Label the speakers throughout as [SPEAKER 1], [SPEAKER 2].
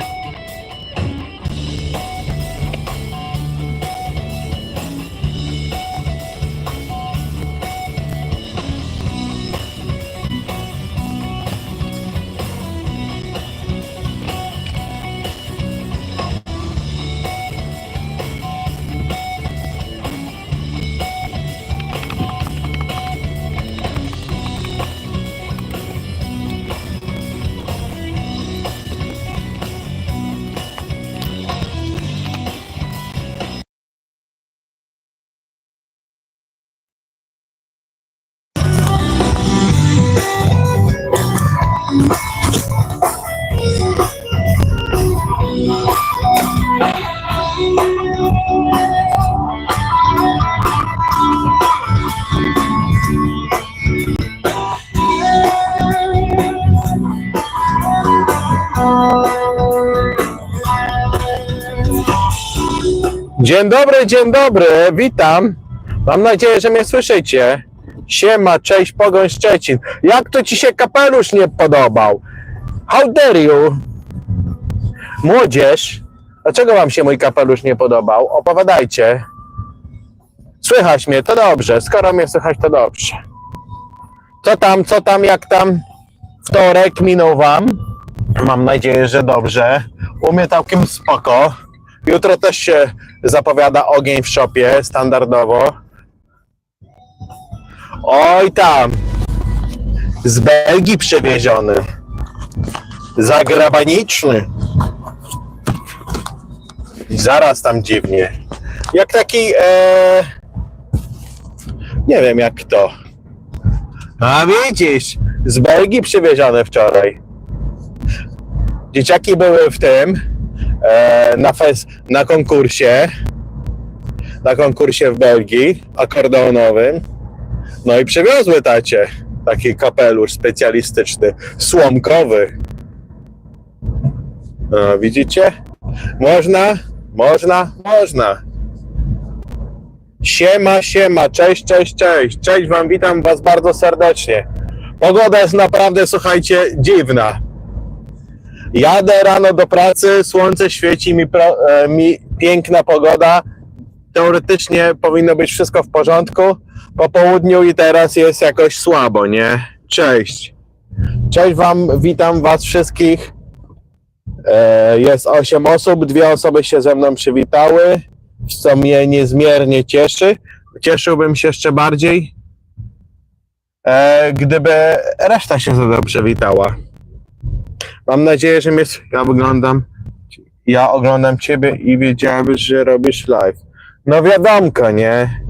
[SPEAKER 1] się. Dzień dobry, dzień dobry, witam. Mam nadzieję, że mnie słyszycie. Siema, cześć, Pogoń Szczecin. Jak to ci się kapelusz nie podobał? How dare you? Młodzież, dlaczego wam się mój kapelusz nie podobał? Opowiadajcie. Słychać mnie, to dobrze. Skoro mnie słychać, to dobrze. Co tam, co tam, jak tam? Wtorek minął wam. Mam nadzieję, że dobrze. U mnie całkiem spoko. Jutro też się zapowiada ogień w szopie, standardowo. Oj tam. Z Belgii przewieziony. Zagrabaniczny. Zaraz tam dziwnie. Jak taki, e... nie wiem jak to. A widzisz, z Belgii przywiezione wczoraj. Dzieciaki były w tym, na, fes, na konkursie, na konkursie w Belgii, akordeonowym. No i przywiozły tacie taki kapelusz specjalistyczny, słomkowy. No, widzicie? Można, można, można. Siema, siema, cześć, cześć, cześć. Cześć wam, witam was bardzo serdecznie. Pogoda jest naprawdę, słuchajcie, dziwna. Jadę rano do pracy, słońce świeci mi, pro, e, mi piękna pogoda. Teoretycznie powinno być wszystko w porządku. Po południu i teraz jest jakoś słabo, nie? Cześć. Cześć Wam, witam Was wszystkich. E, jest 8 osób, dwie osoby się ze mną przywitały, co mnie niezmiernie cieszy. Cieszyłbym się jeszcze bardziej, e, gdyby reszta się ze mną przywitała. Mam nadzieję, że mnie. Ja wyglądam. Ja oglądam ciebie i wiedziałem, że robisz live. No wiadomko, nie?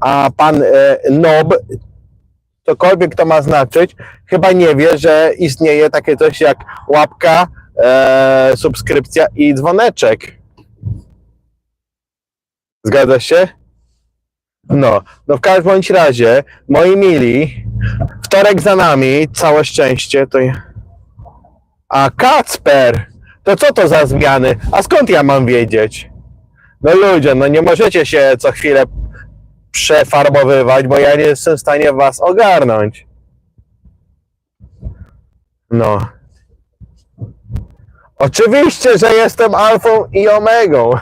[SPEAKER 1] A pan e, Nob, cokolwiek to ma znaczyć, chyba nie wie, że istnieje takie coś jak łapka, e, subskrypcja i dzwoneczek. Zgadza się? No, no w każdym bądź razie, moi mili, wtorek za nami, całe szczęście, to ja. A Kacper, to co to za zmiany? A skąd ja mam wiedzieć? No ludzie, no nie możecie się co chwilę przefarbowywać, bo ja nie jestem w stanie was ogarnąć. No. Oczywiście, że jestem alfą i omegą.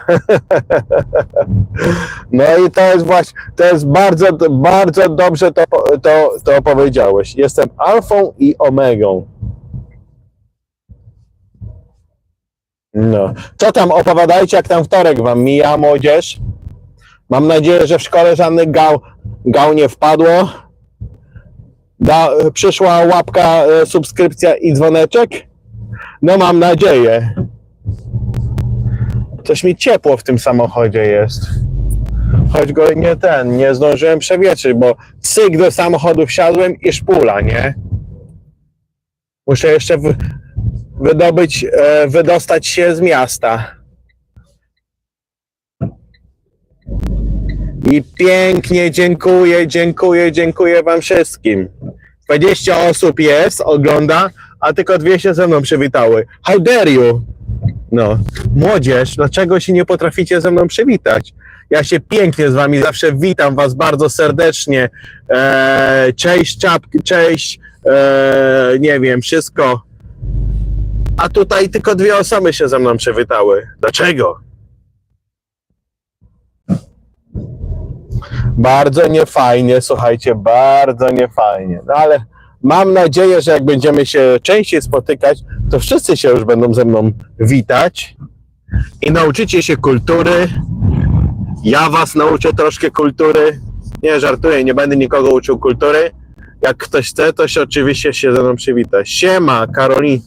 [SPEAKER 1] No i to jest właśnie, to jest bardzo, bardzo dobrze to, to, to powiedziałeś. Jestem alfą i omegą. No. Co tam opowiadajcie, jak tam wtorek wam mija, młodzież? Mam nadzieję, że w szkole żadnych gał, gał nie wpadło. Da, przyszła łapka, e, subskrypcja i dzwoneczek? No mam nadzieję. Coś mi ciepło w tym samochodzie jest. Choć go nie ten, nie zdążyłem przewietrzyć, bo cyk do samochodu wsiadłem i szpula, nie? Muszę jeszcze w, wydobyć, e, wydostać się z miasta. I pięknie dziękuję, dziękuję, dziękuję Wam wszystkim. 20 osób jest, ogląda, a tylko dwie się ze mną przywitały. How dare you? No, młodzież, dlaczego się nie potraficie ze mną przywitać? Ja się pięknie z Wami zawsze witam Was bardzo serdecznie. Eee, cześć, czapki, cześć, eee, nie wiem, wszystko a tutaj tylko dwie osoby się ze mną przywitały. Dlaczego? Bardzo niefajnie, słuchajcie, bardzo niefajnie. No ale mam nadzieję, że jak będziemy się częściej spotykać, to wszyscy się już będą ze mną witać i nauczycie się kultury. Ja was nauczę troszkę kultury. Nie żartuję, nie będę nikogo uczył kultury. Jak ktoś chce, to się oczywiście się ze mną przywita. Siema, Karoli...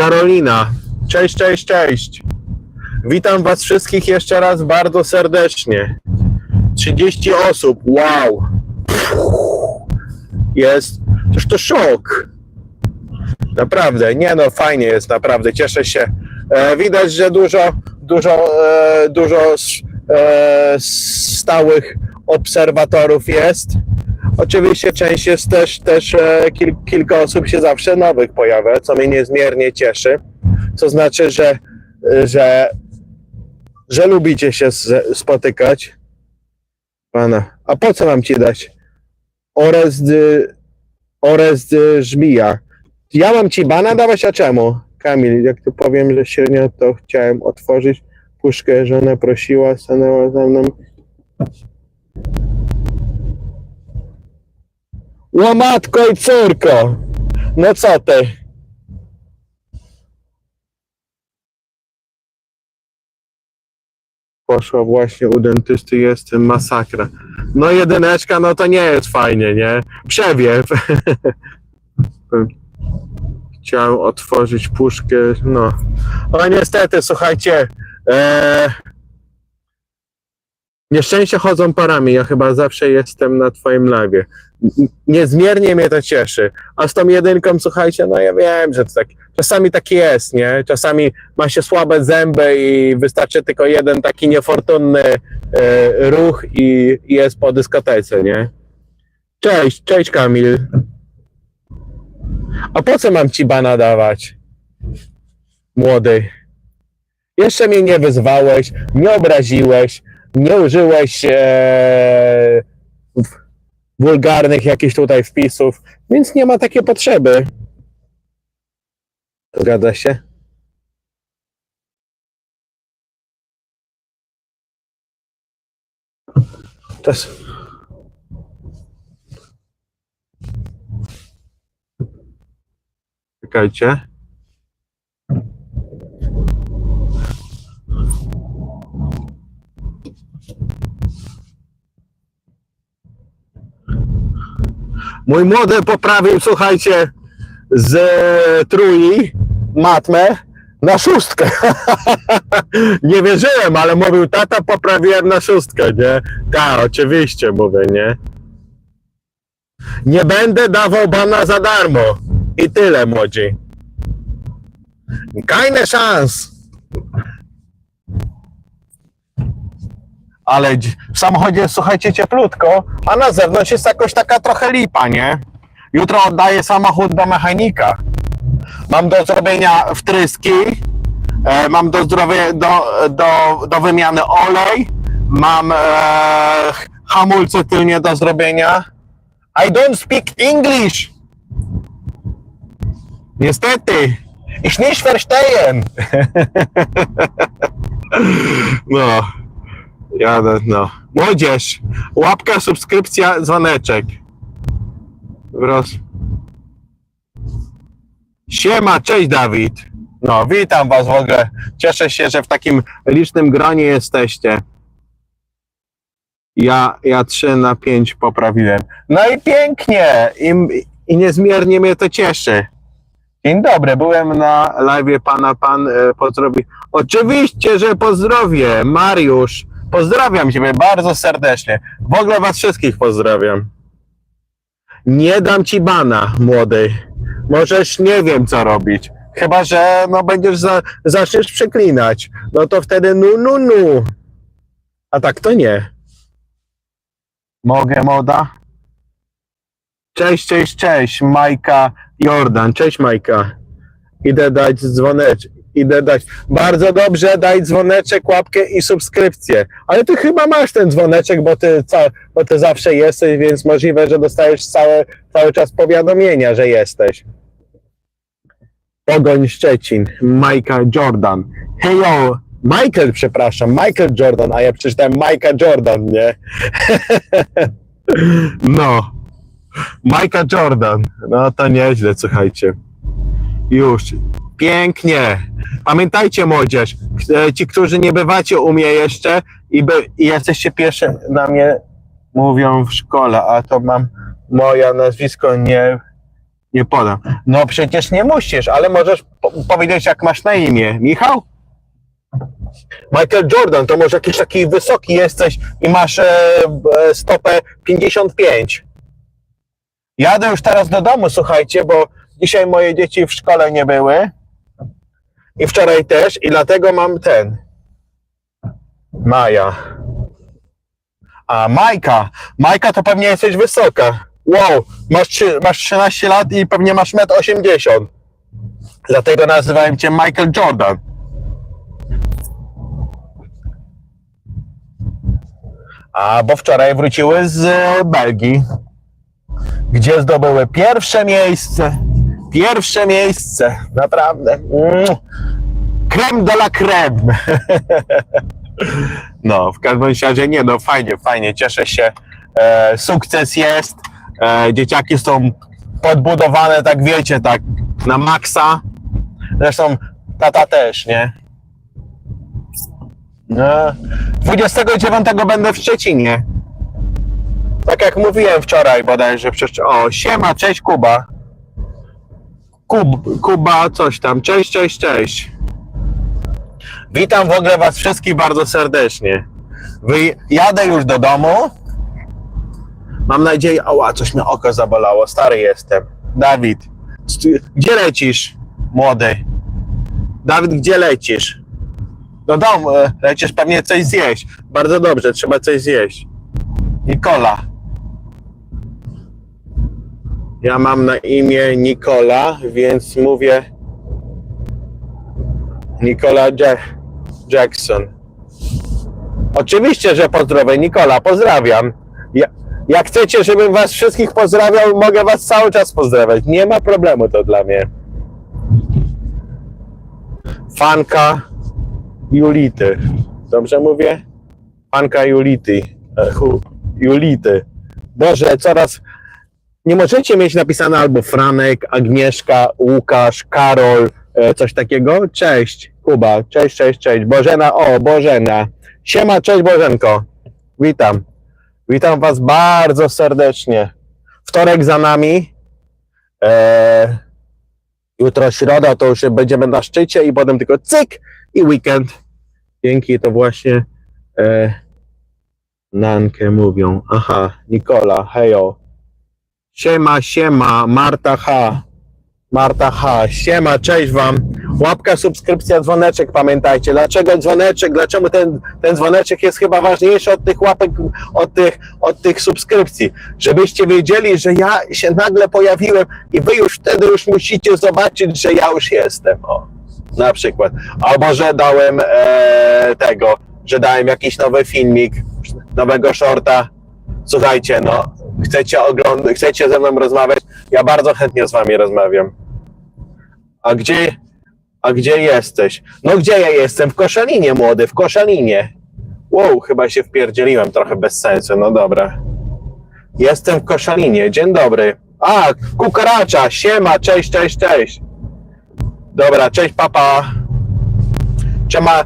[SPEAKER 1] Karolina. Cześć, cześć, cześć. Witam was wszystkich jeszcze raz bardzo serdecznie. 30 osób, wow. Jest, toż to szok. Naprawdę, nie no, fajnie jest, naprawdę, cieszę się. E, widać, że dużo, dużo, e, dużo e, stałych obserwatorów jest. Oczywiście część jest też, też e, kil, kilka osób się zawsze nowych pojawia, co mnie niezmiernie cieszy. Co znaczy, że, że, że lubicie się spotykać. Pana, a po co mam ci dać? Orez, dy, orez dy żmija. Ja mam ci bana dawać, a czemu? Kamil, jak tu powiem, że średnio to chciałem otworzyć puszkę, żona prosiła, stanęła za mną. Łamatko i córko! No co ty? Poszła właśnie u dentysty, jest masakra. No jedyneczka, no to nie jest fajnie, nie? Przewiew. Chciałem otworzyć puszkę, no. Ale niestety, słuchajcie, e... nieszczęście chodzą parami, ja chyba zawsze jestem na twoim live. Niezmiernie mnie to cieszy. A z tą jedynką, słuchajcie, no ja wiem, że to tak, czasami tak jest, nie? Czasami ma się słabe zęby i wystarczy tylko jeden taki niefortunny e, ruch i, i jest po dyskotece, nie? Cześć, cześć Kamil. A po co mam ci bana dawać? Młody. Jeszcze mnie nie wyzwałeś, nie obraziłeś, nie użyłeś e, wulgarnych jakichś tutaj wpisów, więc nie ma takiej potrzeby. Zgadza się? Czas. Czekajcie. Mój młody poprawił, słuchajcie, z trójki matmę na szóstkę. nie wierzyłem, ale mówił, tata poprawiłem na szóstkę, nie? Tak, oczywiście mówię, nie? Nie będę dawał bana za darmo. I tyle, młodzi. Keine szans. Ale w samochodzie słuchajcie, cieplutko, a na zewnątrz jest jakoś taka trochę lipa, nie? Jutro oddaję samochód do mechanika. Mam do zrobienia wtryski, e, mam do, zdrowie, do, do, do wymiany olej, mam e, hamulce tylnie do zrobienia. I don't speak English. Niestety. Ich nicht verstehen. no. Jadę, no. Młodzież. Łapka, subskrypcja, dzwoneczek. Wros. Siema, cześć Dawid. No, witam was w ogóle. Cieszę się, że w takim licznym gronie jesteście. Ja, ja 3 na 5 poprawiłem. No i pięknie. I, I niezmiernie mnie to cieszy. Dzień dobry, byłem na live pana pan e, pozdrowi. Oczywiście, że pozdrowię. Mariusz, pozdrawiam ciebie bardzo serdecznie. W ogóle was wszystkich pozdrawiam. Nie dam ci bana, młody. Możesz nie wiem co robić. Chyba, że no będziesz za, zaczniesz przeklinać. No to wtedy nu, nu, nu. A tak to nie. Mogę, moda? Cześć, cześć, cześć. Majka Jordan. Cześć, Majka. Idę dać dzwoneczek. Idę dać. Bardzo dobrze, daj dzwoneczek, łapkę i subskrypcję. Ale ty chyba masz ten dzwoneczek, bo ty, ca, bo ty zawsze jesteś, więc możliwe, że dostajesz cały, cały czas powiadomienia, że jesteś. Pogoń Szczecin, Majka Jordan. Hejo, Michael, przepraszam, Michael Jordan, a ja przeczytałem Majka Jordan, nie? no. Majka Jordan. No to nieźle, słuchajcie. Już. Pięknie. Pamiętajcie, młodzież, ci, którzy nie bywacie u mnie jeszcze i, by, i jesteście pierwsze na mnie mówią w szkole, a to mam moje nazwisko nie, nie podam. No przecież nie musisz, ale możesz po- powiedzieć, jak masz na imię. Michał? Michael Jordan, to może jakiś taki wysoki jesteś i masz e, e, stopę 55. Jadę już teraz do domu, słuchajcie, bo dzisiaj moje dzieci w szkole nie były. I wczoraj też, i dlatego mam ten. Maja. A Majka. Majka to pewnie jesteś wysoka. Wow, masz, masz 13 lat i pewnie masz 1,80 m. Dlatego nazywałem cię Michael Jordan. A bo wczoraj wróciły z Belgii, gdzie zdobyły pierwsze miejsce. Pierwsze miejsce, naprawdę. Creme de la creme. No, w każdym razie nie, no fajnie, fajnie, cieszę się. E, sukces jest. E, dzieciaki są podbudowane, tak wiecie, tak na maksa. Zresztą tata też, nie? No, 29 będę w Szczecinie. Tak jak mówiłem wczoraj bodajże. Przecież, o, siema, cześć Kuba. Kub, Kuba, coś tam. Cześć, cześć, cześć. Witam w ogóle Was wszystkich bardzo serdecznie. Wy, jadę już do domu. Mam nadzieję, ała, coś mnie oko zabolało. Stary jestem. Dawid, gdzie lecisz, młody? Dawid, gdzie lecisz? Do domu. Lecisz pewnie coś zjeść. Bardzo dobrze, trzeba coś zjeść. Nikola. Ja mam na imię Nikola, więc mówię Nikola Jack Jackson. Oczywiście, że pozdrowię. Nikola, pozdrawiam. Ja, jak chcecie, żebym was wszystkich pozdrawiał, mogę was cały czas pozdrawiać. Nie ma problemu to dla mnie. Fanka Julity. Dobrze mówię? Fanka Julity. E, Julity. Boże, coraz... Nie możecie mieć napisane albo Franek, Agnieszka, Łukasz, Karol, e, coś takiego? Cześć, Kuba. Cześć, cześć, cześć. Bożena, o, Bożena. Siema, cześć Bożenko. Witam. Witam Was bardzo serdecznie. Wtorek za nami. E, jutro środa, to już będziemy na szczycie i potem tylko cyk i weekend. Dzięki, to właśnie e, Nankę mówią. Aha, Nikola, hejo. Siema, siema, Marta H. Marta H. Siema, cześć Wam. Łapka, subskrypcja, dzwoneczek, pamiętajcie. Dlaczego dzwoneczek? Dlaczego ten, ten dzwoneczek jest chyba ważniejszy od tych łapek, od tych, od tych subskrypcji? Żebyście wiedzieli, że ja się nagle pojawiłem i Wy już wtedy już musicie zobaczyć, że ja już jestem. O, na przykład. Albo, że dałem e, tego, że dałem jakiś nowy filmik, nowego shorta. Słuchajcie, no, chcecie oglądać, chcecie ze mną rozmawiać? Ja bardzo chętnie z Wami rozmawiam. A gdzie, a gdzie jesteś? No gdzie ja jestem? W Koszalinie, młody, w Koszalinie. Wow, chyba się wpierdzieliłem trochę bez sensu, no dobra. Jestem w Koszalinie, dzień dobry. A, kukaracza, siema, cześć, cześć, cześć. Dobra, cześć papa. Czema,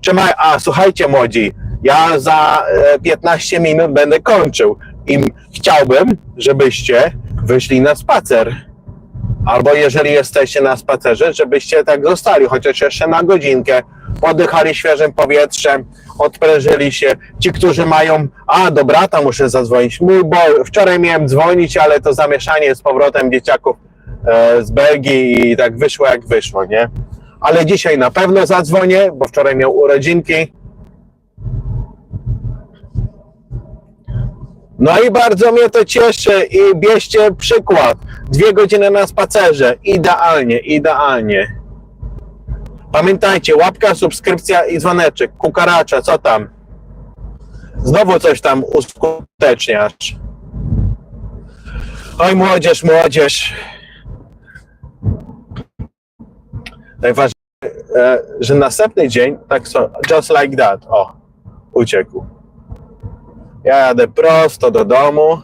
[SPEAKER 1] czema, a słuchajcie młodzi, ja za e, 15 minut będę kończył i chciałbym, żebyście wyszli na spacer. Albo jeżeli jesteście na spacerze, żebyście tak zostali, chociaż jeszcze na godzinkę, oddychali świeżym powietrzem, odprężyli się. Ci, którzy mają, a do brata muszę zadzwonić, mój bo wczoraj miałem dzwonić, ale to zamieszanie z powrotem dzieciaków e, z Belgii i tak wyszło jak wyszło, nie? Ale dzisiaj na pewno zadzwonię, bo wczoraj miał urodzinki. No i bardzo mnie to cieszy i bierzcie przykład. Dwie godziny na spacerze. Idealnie, idealnie. Pamiętajcie, łapka, subskrypcja i dzwoneczek. Kukaracza, co tam? Znowu coś tam uskuteczniasz. Oj, młodzież, młodzież. Najważniejsze, e, że następny dzień, tak so, just like that, o, uciekł. Ja jadę prosto do domu.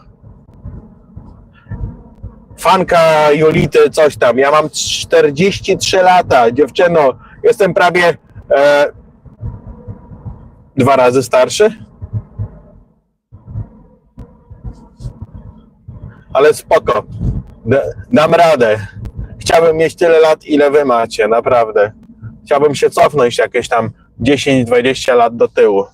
[SPEAKER 1] Fanka Julity, coś tam. Ja mam 43 lata, dziewczyno. Jestem prawie e, dwa razy starszy. Ale spoko. Dam radę. Chciałbym mieć tyle lat, ile wy macie, naprawdę. Chciałbym się cofnąć jakieś tam 10-20 lat do tyłu.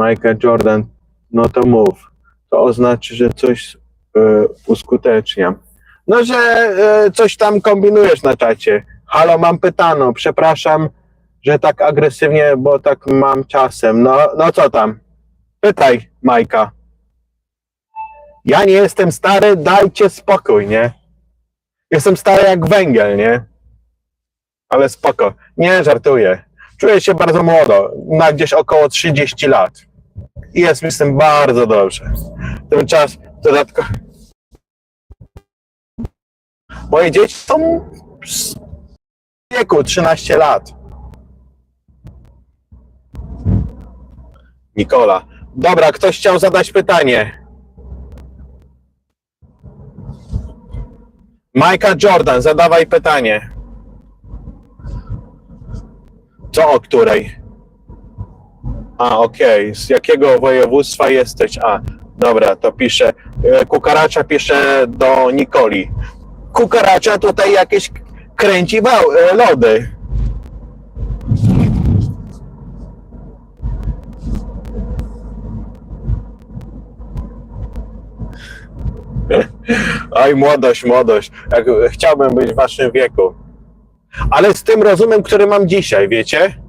[SPEAKER 1] Michael Jordan, no to mów. To oznacza, że coś e, uskuteczniam. No, że e, coś tam kombinujesz na czacie. Halo, mam pytano, przepraszam, że tak agresywnie, bo tak mam czasem. No, no co tam? Pytaj, Majka. Ja nie jestem stary, dajcie spokój, nie? Jestem stary jak węgiel, nie? Ale spoko. Nie, żartuję. Czuję się bardzo młodo, na gdzieś około 30 lat. I jest mi z tym bardzo dobrze. Ten czas dodatkowo. Moje dzieci są w wieku 13 lat. Nikola. Dobra, ktoś chciał zadać pytanie. Majka Jordan, zadawaj pytanie. Co o której? A, okej. Z jakiego województwa jesteś? A, dobra, to piszę. e, Kukaracza pisze do Nikoli. Kukaracza tutaj jakieś kręci wał, e, lody. Oj, młodość, młodość. Chciałbym być w waszym wieku. Ale z tym rozumem, który mam dzisiaj, wiecie?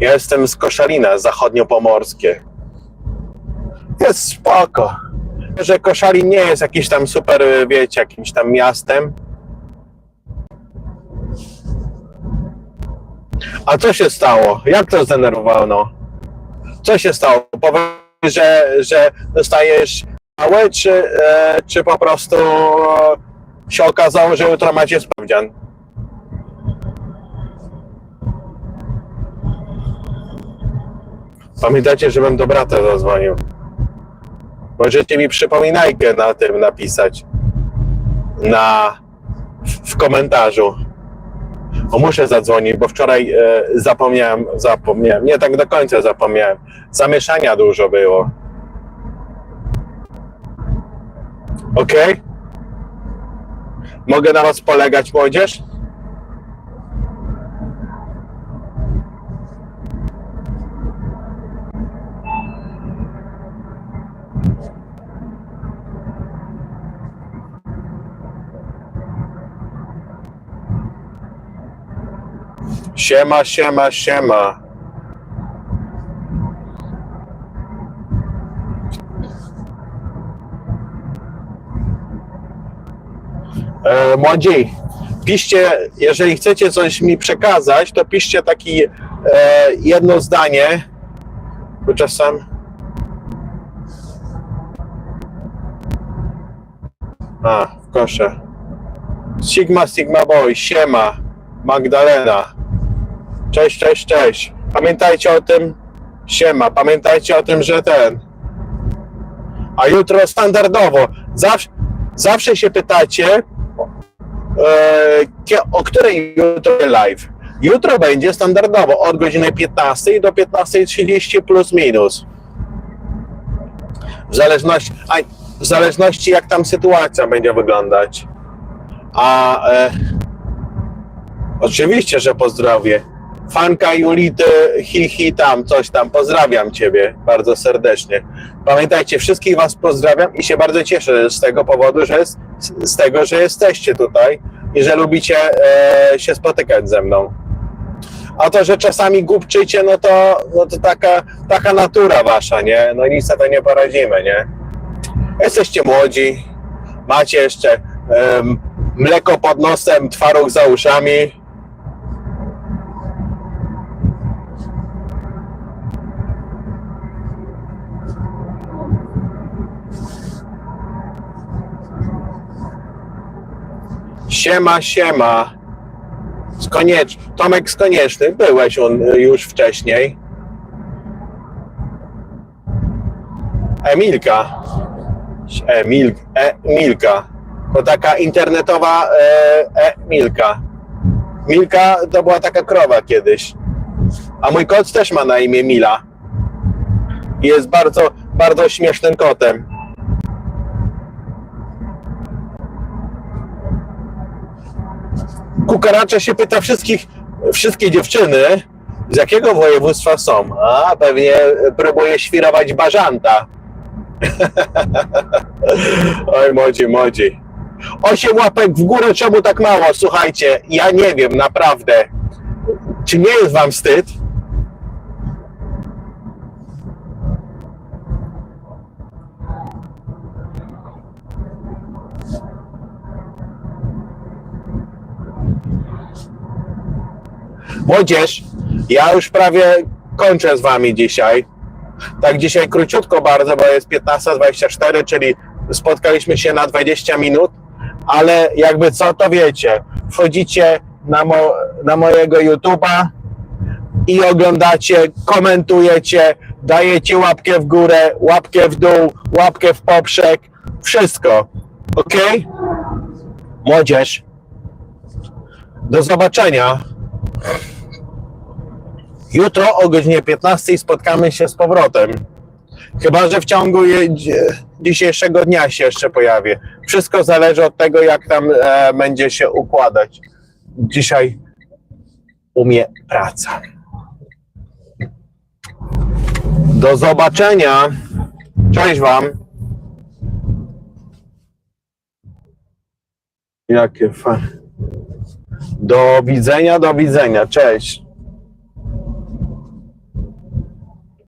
[SPEAKER 1] Ja jestem z Koszalina, zachodniopomorskie. Jest spoko. Że Koszalin nie jest jakiś tam super, wiecie, jakimś tam miastem. A co się stało? Jak to zdenerwowano? Co się stało? Powiedz, że, że dostajesz małe, czy, e, czy po prostu się okazało, że jutro macie sprawdzian? Pamiętajcie, żebym do brata zadzwonił. Możecie mi przypominajkę na tym napisać. Na, w, komentarzu. O, muszę zadzwonić, bo wczoraj e, zapomniałem, zapomniałem, nie tak do końca zapomniałem. Zamieszania dużo było. Ok? Mogę na was polegać, młodzież? Siema, siema, siema. E, młodzi, piszcie, jeżeli chcecie coś mi przekazać, to piszcie taki e, jedno zdanie, bo czasem a, w kosze. Sigma, Sigma Boy, siema. Magdalena cześć, cześć, cześć pamiętajcie o tym siema, pamiętajcie o tym, że ten a jutro standardowo zawsze, zawsze się pytacie e, o której jutro live. Jutro będzie standardowo od godziny 15 do 15.30 plus minus. W zależności, a, w zależności jak tam sytuacja będzie wyglądać. A e, oczywiście, że pozdrowię. Fanka Julity, hi, hi tam, coś tam. Pozdrawiam Ciebie bardzo serdecznie. Pamiętajcie, wszystkich Was pozdrawiam i się bardzo cieszę z tego powodu, że jest, z tego, że jesteście tutaj i że lubicie e, się spotykać ze mną. A to, że czasami głupczycie, no to, no to taka, taka natura wasza, nie? No nic na to nie poradzimy, nie? Jesteście młodzi, macie jeszcze em, mleko pod nosem, twaróg za uszami. Siema, siema. z. Tomek z byłeś on y, już wcześniej. Emilka. Emil... Emilka. To taka internetowa e, Emilka. Milka to była taka krowa kiedyś. A mój kot też ma na imię Mila. Jest bardzo, bardzo śmiesznym kotem. Kukaracze się pyta wszystkich, wszystkie dziewczyny, z jakiego województwa są. A pewnie próbuje świrować bażanta. Oj, młodzi, młodzi. Osiem łapek w górę, czemu tak mało? Słuchajcie, ja nie wiem, naprawdę. Czy nie jest wam wstyd? Młodzież, ja już prawie kończę z wami dzisiaj. Tak dzisiaj króciutko bardzo, bo jest 15.24, czyli spotkaliśmy się na 20 minut, ale jakby co, to wiecie, wchodzicie na, mo, na mojego YouTube'a i oglądacie, komentujecie, dajecie łapkę w górę, łapkę w dół, łapkę w poprzek, wszystko, ok? Młodzież, do zobaczenia. Jutro o godzinie 15 spotkamy się z powrotem. Chyba, że w ciągu dzisiejszego dnia się jeszcze pojawię. Wszystko zależy od tego, jak tam e, będzie się układać. Dzisiaj u mnie praca. Do zobaczenia. Cześć Wam. Jakie fa... Do widzenia, do widzenia. Cześć.